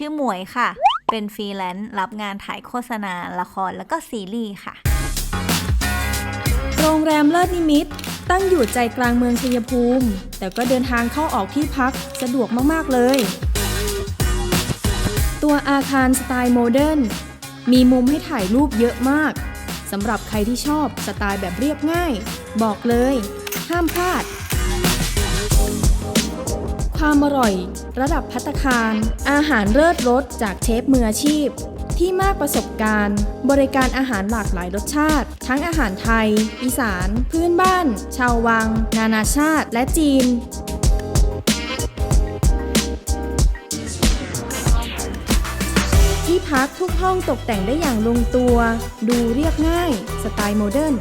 ชื่อหมวยค่ะ เป็นฟรีแลนซ์รับงานถ่ายโฆษณา ละครแล้วก็ซีรีส์ค่ะ โรงแรมเลิศนิมิต ตั้งอยู่ใจกลางเมืองชัยภูมิ แต่ก็เดินทางเข้าออกที่พักสะดวกมาก ๆ เลย ตัวอาคารสไตล์โมเดิร์นมีมุมให้ถ่ายรูปเยอะมากสำหรับใครที่ชอบสไตล์แบบเรียบง่าย บอกเลย ห้ามพลาด ความอร่อย ระดับพัตตาคาร อาหารเลิศรสจากเชฟมืออาชีพ ที่มากประสบการณ์ บริการอาหารหลากหลายรสชาติ ทั้งอาหารไทย อีสาน พื้นบ้าน ชาววัง นานาชาติ และจีนที่พักทุกห้องตกแต่งได้อย่างลงตัว ดูเรียบง่าย สไตล์โมเดิร์น